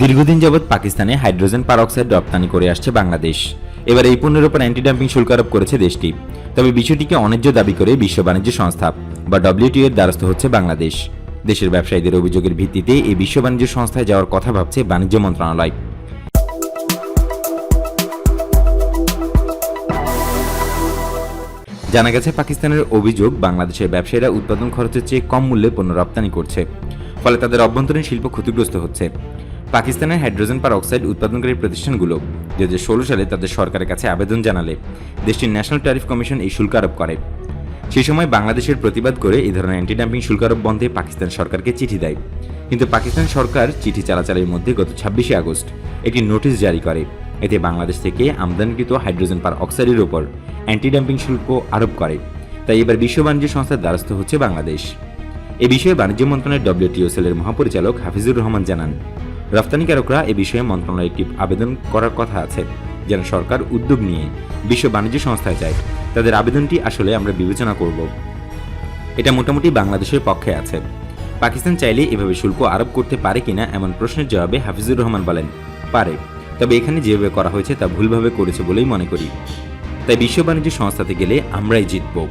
দীর্ঘদিন যাবৎ পাকিস্তানে হাইড্রোজেন পারঅক্সাইড রপ্তানি করে আসছে বাংলাদেশ। এবার এই পণ্যের উপর অ্যান্টি ডাম্পিং শুল্ক আরোপ করেছে দেশটি। তবে বিষয়টিকে অন্যায্য দাবি করে বিশ্ব বাণিজ্য সংস্থা, বা ডব্লিউটিও এর দ্বারস্থ হচ্ছে বাংলাদেশ। দেশের ব্যবসায়ীদের অভিযোগের ভিত্তিতে এই বিশ্ব বাণিজ্য সংস্থায় যাওয়ার কথা ভাবছে বাণিজ্য মন্ত্রণালয়। জানা গেছে, পাকিস্তানের অভিযোগ, বাংলাদেশের ব্যবসায়ীরা উৎপাদন খরচের চেয়ে কম মূল্যে পণ্য রপ্তানি করছে। ফলে তাদের অভ্যন্তরীণ শিল্প ক্ষতিগ্রস্ত হচ্ছে। পাকিস্তানের হাইড্রোজেন পার অক্সাইড উৎপাদনকারী প্রতিষ্ঠানগুলো দু হাজার ষোলো সালে তাদের সরকারের কাছে আবেদন জানালে দেশটির ন্যাশনাল ট্যারিফ কমিশন এই শুল্ক আরোপ করে। সেই সময় বাংলাদেশের প্রতিবাদ করে এই ধরনের অ্যান্টি ডাম্পিং শুল্ক আরোপ বন্ধে পাকিস্তান সরকারকে চিঠি দেয়। কিন্তু পাকিস্তান সরকার চিঠি চালাচালের মধ্যে গত ছাব্বিশে আগস্ট একটি নোটিশ জারি করে। এতে বাংলাদেশ থেকে আমদানিকৃত হাইড্রোজেন পার অক্সাইডের ওপর অ্যান্টি ডাম্পিং শুল্ক আরোপ করে। তাই এবার বিশ্ব বাণিজ্য সংস্থার দ্বারস্থ হচ্ছে বাংলাদেশ। এ বিষয়ে বাণিজ্য মন্ত্রণালয়ের ডব্লিউটিও সেলের মহাপরিচালক হাফিজুর রহমান জানান। রপ্তানিকারকরা এ বিষয়ে মন্ত্রণালয়ে একটি আবেদন করার কথা আছে, যেন সরকার উদ্যোগ নিয়ে বিশ্ব বাণিজ্য সংস্থায় যায় তাদের আবেদনটি আসলে আমরা বিবেচনা করব। এটা মোটামুটি বাংলাদেশের পক্ষে আছে। পাকিস্তান চাইলে এভাবে শুল্ক আরোপ করতে পারে কিনা এমন প্রশ্নের জবাবে হাফিজুর রহমান বলেন, পারে। তবে এখানে যেভাবে করা হয়েছে তা ভুলভাবে করেছে বলেই মনে করি। তাই বিশ্ব বাণিজ্য সংস্থাতে গেলে আমরাই জিতব।